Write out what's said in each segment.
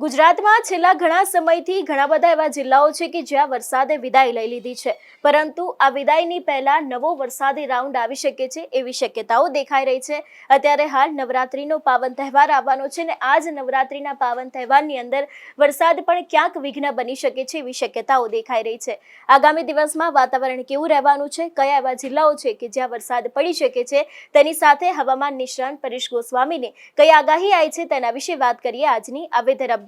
ગુજરાતમાં છેલ્લા ઘણા સમયથી ઘણા બધા એવા જિલ્લાઓ છે કે જ્યાં વરસાદે વિદાય લઈ લીધી છે. પરંતુ આ વિદાયની પહેલા નવો વરસાદી રાઉન્ડ આવી શકે છે એવી શક્યતાઓ દેખાઈ રહી છે. અત્યારે હાલ નવરાત્રીનો પાવન તહેવાર આવવાનો છે ને આ જ નવરાત્રીના પાવન તહેવારની અંદર વરસાદ પણ ક્યાંક વિઘ્ન બની શકે છે એવી શક્યતાઓ દેખાઈ રહી છે. આગામી દિવસમાં વાતાવરણ કેવું રહેવાનું છે? કયા એવા જિલ્લાઓ છે કે જ્યાં વરસાદ પડી શકે છે? તેની સાથે હવામાન નિષ્ણાંત પરેશ ગોસ્વામીને કઈ આગાહી આવી છે તેના વિશે વાત કરીએ આજની આ વેધર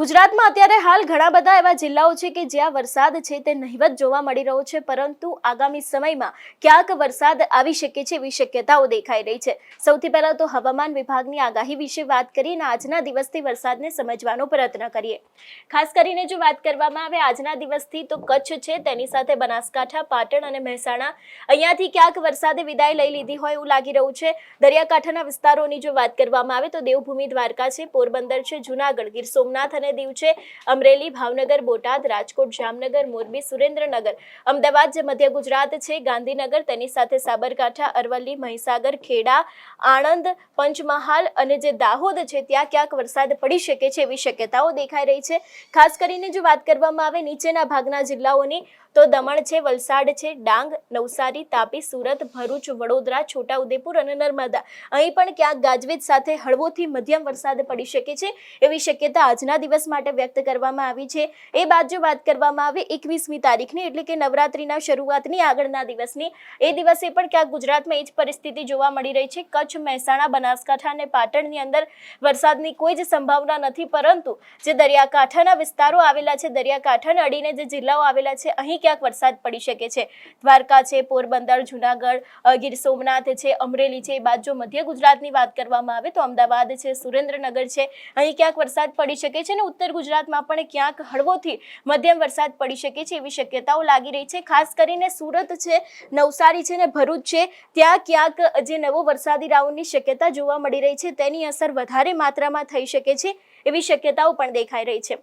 ગુજરાતમાં અત્યારે હાલ ઘણા બધા એવા જિલ્લાઓ છે કે જ્યાં વરસાદ છે તે નહિવત જોવા મળી રહ્યો છે, પરંતુ આગામી સમયમાં ક્યાંક વરસાદ આવી શકે છે એવી શક્યતાઓ દેખાઈ રહી છે. સૌથી પહેલા તો હવામાન વિભાગની આગાહી વિશે વાત કરીને આજના દિવસથી વરસાદને સમજવાનો પ્રયત્ન કરીએ. ખાસ કરીને જો વાત કરવામાં આવે આજના દિવસથી તો કચ્છ છે, તેની સાથે બનાસકાંઠા, પાટણ અને મહેસાણા અહીંયાથી ક્યાંક વરસાદે વિદાય લઈ લીધી હોય એવું લાગી રહ્યું છે. દરિયાકાંઠાના વિસ્તારોની જો વાત કરવામાં આવે તો દેવભૂમિ દ્વારકા છે, પોરબંદર છે, જુનાગઢ, ગીર સોમનાથ અને દીવ છે. અમરેલી, ભાવનગર, બોટાદ, રાજકોટ, જામનગર, મોરબી, સુરેન્દ્રનગર. અમદાવાદ જે મધ્ય ગુજરાત છે, ગાંધીનગર, તેની સાથે સાબરકાંઠા, અરવલ્લી, મહીસાગર, ખેડા, આણંદ, પંચમહાલ અને જે દાહોદ છે, ત્યાં ક્યાંક વરસાદ પડી શકે છે એવી શક્યતાઓ દેખાઈ રહી છે. ખાસ કરીને જો વાત કરવામાં આવે નીચેના ભાગના જિલ્લાઓની તો દમણ છે, વલસાડ છે, ડાંગ, નવસારી, તાપી, સુરત, ભરૂચ, વડોદરા, છોટાઉદેપુર અને નર્મદા. અહીં પણ ક્યાંક ગાજવીજ સાથે હળવોથી મધ્યમ વરસાદ પડી શકે છે એવી શક્યતા આજના દિવસ માટે વ્યક્ત કરવામાં આવી છે. એ બાદ જો વાત કરવામાં આવે એકવીસમી તારીખની એટલે કે નવરાત્રિના શરૂઆતની આગળના દિવસની. એ દિવસે પણ ક્યાંક ગુજરાતમાં એ જ પરિસ્થિતિ જોવા મળી રહી છે. કચ્છ, મહેસાણા, બનાસકાંઠા અને પાટણની અંદર વરસાદની કોઈ જ સંભાવના નથી પરંતુ જે દરિયાકાંઠાના વિસ્તારો આવેલા છે, દરિયાકાંઠાને અડીને જે જિલ્લાઓ આવેલા છે, અહીં ક્યાંક વરસાદ પડી શકે છે. દ્વારકા છે, પોરબંદર, જુનાગઢ ગીર સોમનાથ છે, અમરેલી છે, એ બાદ જો મધ્ય ગુજરાતની વાત કરવામાં આવે તો અમદાવાદ છે, સુરેન્દ્રનગર છે, અહીં ક્યાંક વરસાદ પડી શકે છે અને ઉત્તર ગુજરાતમાં પણ ક્યાંક હળવોથી મધ્યમ વરસાદ પડી શકે છે એવી શક્યતાઓ લાગી રહી છે. ખાસ કરીને સુરત છે, નવસારી છે ને ભરૂચ છે, ત્યાં ક્યાંક જે નવો વરસાદી રાઉન્ડની શક્યતા જોવા મળી રહી છે તેની અસર વધારે માત્રામાં થઈ શકે છે એવી શક્યતાઓ પણ દેખાઈ રહી છે.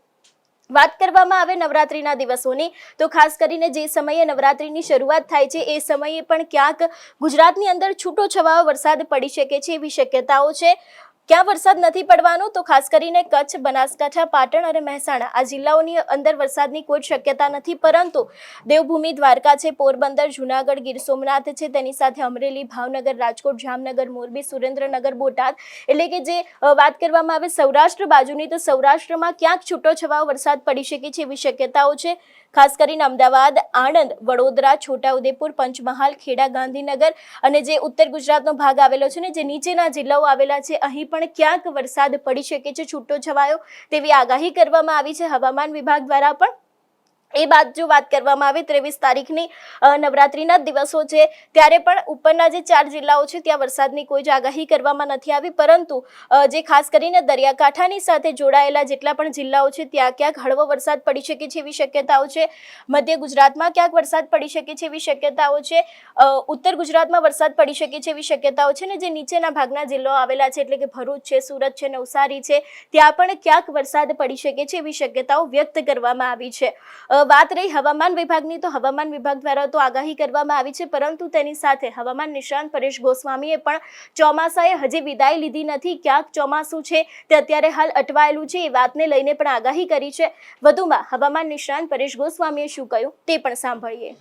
વાત કરવામાં આવે નવરાત્રિના દિવસોની, તો ખાસ કરીને જે સમયે નવરાત્રિની શરૂઆત થાય છે, એ સમયે પણ ક્યાંક ગુજરાતની અંદર છૂટો છવાયો વરસાદ પડી શકે છે, એવી શક્યતાઓ છે. ક્યાં વરસાદ નથી પડવાનો? તો ખાસ કરીને કચ્છ, બનાસકાંઠા, પાટણ અને મહેસાણા. આ જિલ્લાઓની અંદર વરસાદની કોઈ શક્યતા નથી, પરંતુ દેવભૂમિ, દ્વારકા છે, પોરબંદર, જુનાગઢ, ગીર સોમનાથ છે, તેની સાથે અમરેલી, ભાવનગર, રાજકોટ, જામનગર, મોરબી, સુરેન્દ્રનગર, બોટાદ. એટલે કે જે વાત કરવામાં આવે સૌરાષ્ટ્ર બાજુની, તો સૌરાષ્ટ્રમાં ક્યાંક છૂટો છવાયો વરસાદ પડી શકે છે એવી શક્યતાઓ છે. ખાસ કરીને અમદાવાદ, આણંદ, વડોદરા, છોટાઉદેપુર, પંચમહાલ, ખેડા, ગાંધીનગર અને જે ઉત્તર ગુજરાતનો ભાગ આવેલો છે ને જે નીચેના જિલ્લાઓ આવેલા છે, અહીં પણ ક્યાંક વરસાદ પડી શકે છે, છૂટો છવાયો તેવી આગાહી કરવામાં આવી છે. હવામાન વિભાગ દ્વારા પણ એ બાદ જો વાત કરવામાં આવે ત્રેવીસ તારીખની નવરાત્રિના દિવસો છે, ત્યારે પણ ઉપરના જે ચાર જિલ્લાઓ છે, ત્યાં વરસાદની કોઈ જ આગાહી કરવામાં નથી આવી. પરંતુ જે ખાસ કરીને દરિયાકાંઠાની સાથે જોડાયેલા જેટલા પણ જિલ્લાઓ છે, ત્યાં ક્યાંક હળવો વરસાદ પડી શકે છે એવી શક્યતાઓ છે. મધ્ય ગુજરાતમાં ક્યાંક વરસાદ પડી શકે છે એવી શક્યતાઓ છે. ઉત્તર ગુજરાતમાં વરસાદ પડી શકે છે એવી શક્યતાઓ છે ને જે નીચેના ભાગના જિલ્લાઓ આવેલા છે, એટલે કે ભરૂચ છે, સુરત છે, નવસારી છે, ત્યાં પણ ક્યાંક વરસાદ પડી શકે છે એવી શક્યતાઓ વ્યક્ત કરવામાં આવી છે. વાત રહી હવામાન વિભાગની, તો હવામાન વિભાગ દ્વારા તો આગાહી કરવામાં આવી છે, પરંતુ તેની સાથે હવામાન નિષ્ણાંત પરેશ ગોસ્વામીએ પણ ચોમાસાએ હજી વિદાય લીધી નથી. ક્યાંક ચોમાસું છે, તે અત્યારે હાલ અટવાયેલું છે, એ વાતને લઈને પણ આગાહી કરી છે. વધુમાં હવામાન નિષ્ણાંત પરેશ ગોસ્વામીએ શું કહ્યું તે પણ સાંભળીએ.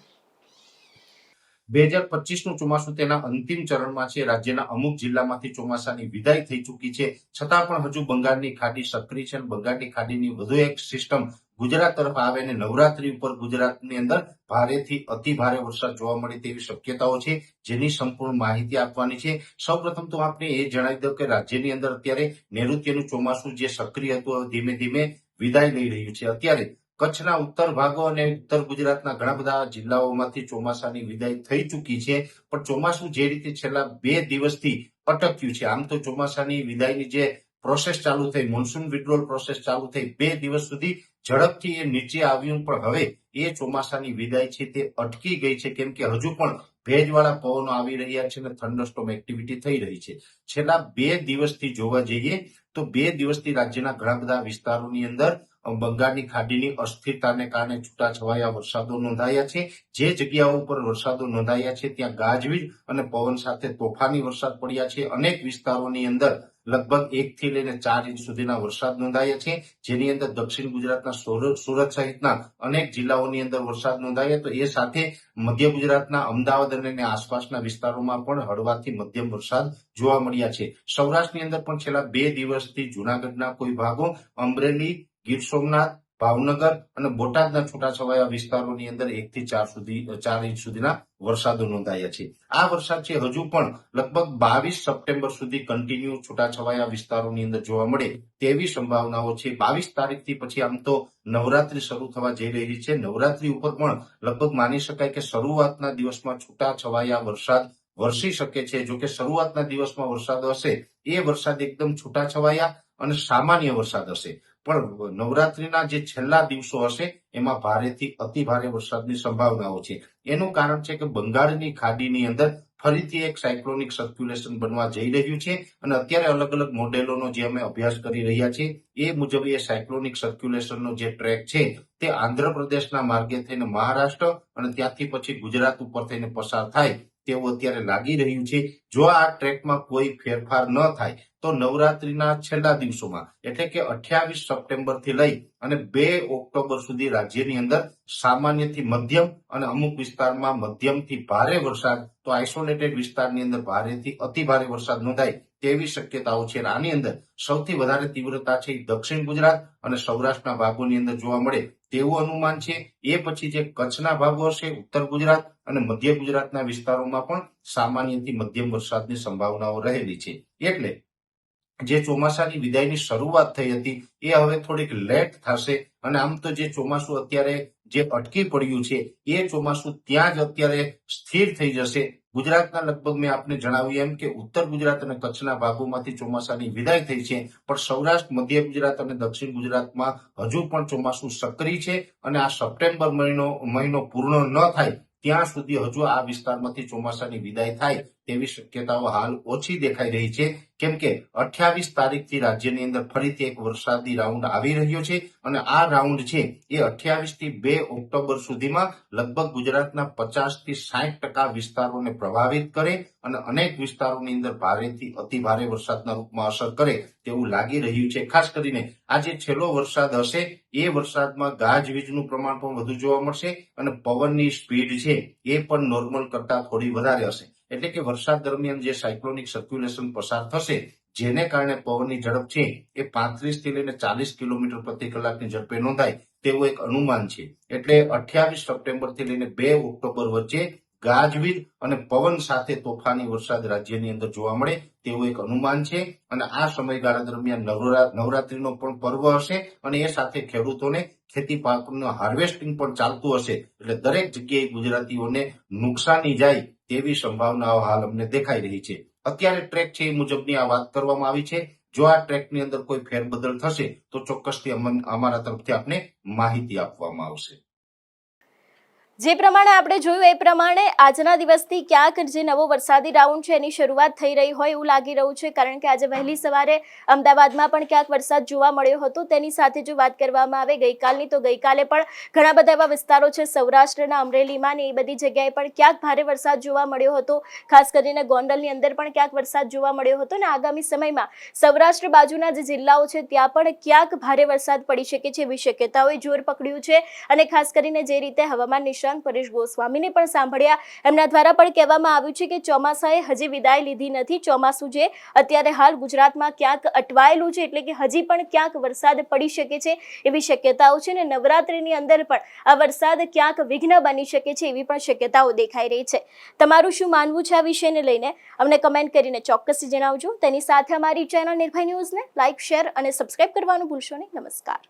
બે હજાર પચીસનું ચોમાસું તેના અંતિમ ચરણમાં છે. રાજ્યના અમુક જિલ્લામાંથી ચોમાસાની વિદાય થઈ ચૂકી છે. છતાં પણ હજુ બંગાળની ખાડી સક્રિય છે બંગાળની ખાડીની વધુ એક સિસ્ટમ ગુજરાત તરફ આવે અને નવરાત્રી ઉપર ગુજરાતની અંદર ભારેથી અતિ ભારે વરસાદ જોવા મળે તેવી શક્યતાઓ છે, જેની સંપૂર્ણ માહિતી આપવાની છે. સૌપ્રથમ તો આપણે એ જણાવી દઉં કે રાજ્યની અંદર અત્યારે નૈઋત્યનું ચોમાસું જે સક્રિય હતું ધીમે ધીમે વિદાય લઈ રહ્યું છે. અત્યારે કચ્છના ઉત્તર ભાગો અને ઉત્તર ગુજરાતના ઘણા બધા જિલ્લાઓમાંથી ચોમાસાની વિદાય થઈ ચૂકી છે, પણ ચોમાસું જે રીતે છેલ્લા બે દિવસથી અટક્યું છે, આમ તો ચોમાસાની વિદાયની જે પ્રોસેસ ચાલુ થઈ મોન્સૂન વિડ્રોલ પ્રોસેસ ચાલુ થઈ, બે દિવસ સુધી ઝડપથી એ નીચે આવ્યું, પણ હવે એ ચોમાસાની વિદાય છે, તે અટકી ગઈ છે, કેમ કે હજુ પણ ભેજવાળા પવનો આવી રહ્યા છે અને થંડરસ્ટોમ એક્ટિવિટી થઈ રહી છે. છેલ્લા બે દિવસથી જોવા જઈએ તો બે દિવસથી રાજ્યના ઘણા બધા વિસ્તારોની અંદર બંગાળની ખાડીની અસ્થિરતાને કારણે છૂટાછવાયા વરસાદો નોંધાયા છે. જે જગ્યાઓ ઉપર વરસાદો નોંધાયા છે, ત્યાં ગાજવીજ અને પવન સાથે તોફાની વરસાદ પડ્યા છે. અનેક વિસ્તારોની અંદર લગભગ એક થી લઈને ચાર ઇંચ સુધીના વરસાદ નોંધાયા છે. જેની અંદર દક્ષિણ ગુજરાતના સુરત સહિતના અનેક જિલ્લાઓની અંદર વરસાદ નોંધાયા. તો એ સાથે મધ્ય ગુજરાતના અમદાવાદ અને આસપાસના વિસ્તારોમાં પણ હળવાથી મધ્યમ વરસાદ જોવા મળ્યા છે. સૌરાષ્ટ્રની અંદર પણ છેલ્લા બે દિવસથી જુનાગઢના કોઈ ભાગો અમરેલી ગીર સોમનાથ, ભાવનગર અને બોટાદના છૂટાછવાયા વિસ્તારોની અંદર એક થી ચાર સુધી, ચાર ઇંચ સુધીના વરસાદો નોંધાયા છે. આ વરસાદ છે હજુ પણ લગભગ બાવીસ સપ્ટેમ્બર સુધી કન્ટિન્યુ છૂટાછવાયા વિસ્તારોની અંદર જોવા મળે તેવી સંભાવનાઓ છે. બાવીસ તારીખથી પછી આમ તો નવરાત્રી શરૂ થવા જઈ રહી છે. નવરાત્રી ઉપર પણ લગભગ માની શકાય કે શરૂઆતના દિવસમાં છૂટાછવાયા વરસાદ વરસી શકે છે. જો કે શરૂઆતના દિવસમાં વરસાદ હશે, એ વરસાદ એકદમ છૂટાછવાયા અને સામાન્ય વરસાદ હશે. પણ નવરાત્રીના જે છેલ્લા દિવસો હશે, એમાં ભારેથી અતિ ભારે વરસાદની સંભાવનાઓ છે. એનું કારણ છે કે બંગાળની ખાડીની અંદર ફરીથી એક સાયક્લોનિક સર્ક્યુલેશન બનવા જઈ રહ્યું છે અને અત્યારે અલગ અલગ મોડેલોનો જે અમે અભ્યાસ કરી રહ્યા છીએ, એ મુજબ એ સાયક્લોનિક સર્ક્યુલેશનનો જે ટ્રેક છે, તે આંધ્રપ્રદેશના માર્ગે થઈને મહારાષ્ટ્ર અને ત્યાંથી પછી ગુજરાત ઉપર થઈને પસાર થાય તેવું અત્યારે લાગી રહ્યું છે. જો આ ટ્રેકમાં કોઈ ફેરફાર ન થાય, તો નવરાત્રીના છેલ્લા દિવસોમાં, એટલે કે અઠ્યાવીસ સપ્ટેમ્બરથી લઈ અને બે ઓક્ટોબર સુધી રાજ્યની અંદર સામાન્યથી મધ્યમ અને અમુક વિસ્તારમાં મધ્યમથી ભારે વરસાદ, તો આઇસોલેટેડ વિસ્તારની અંદર ભારેથી અતિ ભારે વરસાદ નોંધાય તેવી શક્યતાઓ છે. આની અંદર સૌથી વધારે તીવ્રતા છે દક્ષિણ ગુજરાત અને સૌરાષ્ટ્રના ભાગોની અંદર જોવા મળે તેવું અનુમાન છે. એ પછી જે કચ્છના ભાગો હશે, ઉત્તર ગુજરાત અને મધ્ય ગુજરાતના વિસ્તારોમાં પણ સામાન્યથી મધ્યમ વરસાદની સંભાવનાઓ રહેલી છે. એટલે જે ચોમાસાની વિદાયની શરૂઆત થઈ હતી, એ હવે થોડીક લેટ થશે. અને આમ તો જે ચોમાસું અત્યારે જે અટકી પડ્યું છે, એ ચોમાસું ત્યાં જ અત્યારે સ્થિર થઈ જશે. ગુજરાતના લગભગ મેં આપને જણાવ્યું એમ કે ઉત્તર ગુજરાત અને કચ્છના ભાગોમાંથી ચોમાસાની વિદાય થઈ છે, પણ સૌરાષ્ટ્ર, મધ્ય ગુજરાત અને દક્ષિણ ગુજરાતમાં હજુ પણ ચોમાસું સક્રિય છે અને આ સપ્ટેમ્બર મહિનો મહિનો પૂર્ણ ન થાય, ત્યાં સુધી હજુ આ વિસ્તારમાંથી ચોમાસાની વિદાય થાય. તેવી શક્યતાઓ હાલ ઓછી દેખાઈ રહી છે. કેમ કે અઠ્યાવીસ તારીખથી રાજ્યની અંદર ફરીથી એક વરસાદી રાઉન્ડ આવી રહ્યો છે અને આ રાઉન્ડ છે એ અઠ્યાવીસથી બે ઓક્ટોબર સુધીમાં લગભગ ગુજરાતના પચાસથી સાઠ ટકા વિસ્તારોને પ્રભાવિત કરે અને અનેક વિસ્તારોની અંદર ભારેથી અતિ ભારે વરસાદના રૂપમાં અસર કરે તેવું લાગી રહ્યું છે. ખાસ કરીને આ જે છેલ્લો વરસાદ હશે, એ વરસાદમાં ગાજવીજનું પ્રમાણ પણ વધુ જોવા મળશે અને પવનની સ્પીડ છે એ પણ નોર્મલ કરતા થોડી વધારે હશે. એટલે કે વરસાદ દરમિયાન જે સાયક્લોનિક સર્ક્યુલેશન પસાર થશે, જેને કારણે પવનની ઝડપ છે એ પાંત્રીસથી લઈને ચાલીસ કિલોમીટર પ્રતિ કલાકની ઝડપે નોંધાય તેવું એક અનુમાન છે. એટલે અઠ્યાવીસ સપ્ટેમ્બરથી લઈને બે ઓક્ટોબર વચ્ચે ગાજવીજ અને પવન સાથે તોફાની વરસાદ રાજ્યની અંદર જોવા મળે તેવું એક અનુમાન છે. અને આ સમયગાળા દરમિયાન નવરા, નવરાત્રીનો પણ પર્વ હશે અને એ સાથે ખેડૂતોને ખેતી પાકનું હાર્વેસ્ટિંગ પણ ચાલતું હશે. એટલે દરેક જગ્યાએ ગુજરાતીઓને નુકસાની જાય તેવી સંભાવનાઓ હાલ અમને દેખાઈ રહી છે. અત્યારે ટ્રેક છે એ મુજબની આ વાત કરવામાં આવી છે. જો આ ટ્રેકની અંદર કોઈ ફેરબદલ થશે, તો ચોક્કસથી અમારા તરફથી આપને માહિતી આપવામાં આવશે. જે પ્રમાણે આપણે જોયું, એ પ્રમાણે આજના દિવસથી ક્યાંક જે નવો વરસાદી રાઉન્ડ છે, એની શરૂઆત થઈ રહી હોય એવું લાગી રહ્યું છે. કારણ કે આજે વહેલી સવારે અમદાવાદમાં પણ ક્યાંક વરસાદ જોવા મળ્યો હતો. તેની સાથે જો વાત કરવામાં આવે, ગઈકાલની તો ગઈકાલે પણ ઘણા બધા એવા વિસ્તારો છે, સૌરાષ્ટ્રના અમરેલીમાં ને એ બધી જગ્યાએ પણ ક્યાંક ભારે વરસાદ જોવા મળ્યો હતો. ખાસ કરીને ગોંડલની અંદર પણ ક્યાંક વરસાદ જોવા મળ્યો હતો અને આગામી સમયમાં સૌરાષ્ટ્ર બાજુના જે જિલ્લાઓ છે, ત્યાં પણ ક્યાંક ભારે વરસાદ પડી શકે છે એવી શક્યતાઓએ જોર પકડ્યું છે. અને ખાસ કરીને જે રીતે હવામાન નિષ્ણાંત પરેશ ગોસ્વામીને પણ સાંભળ્યા. એમના દ્વારા પણ કહેવામાં આવ્યું છે કે ચોમાસાએ હજી વિદાય લીધી નથી. ચોમાસું જે અત્યારે હાલ ગુજરાતમાં ક્યાંક અટવાયેલું છે, એટલે કે હજી પણ ક્યાંક વરસાદ પડી શકે છે એવી શક્યતાઓ છે અને નવરાત્રિની અંદર પણ આ વરસાદ ક્યાંક વિઘ્ન બની શકે છે એવી પણ શક્યતાઓ દેખાઈ રહી છે. તમારું શું માનવું છે આ વિષયને લઈને? અમને કમેન્ટ કરીને ચોક્કસથી જણાવજો. તેની સાથે અમારી ચેનલ નિર્ભય ન્યૂઝને લાઇક શેર અને સબસ્ક્રાઇબ કરવાનું ભૂલશો નહીં. નમસ્કાર.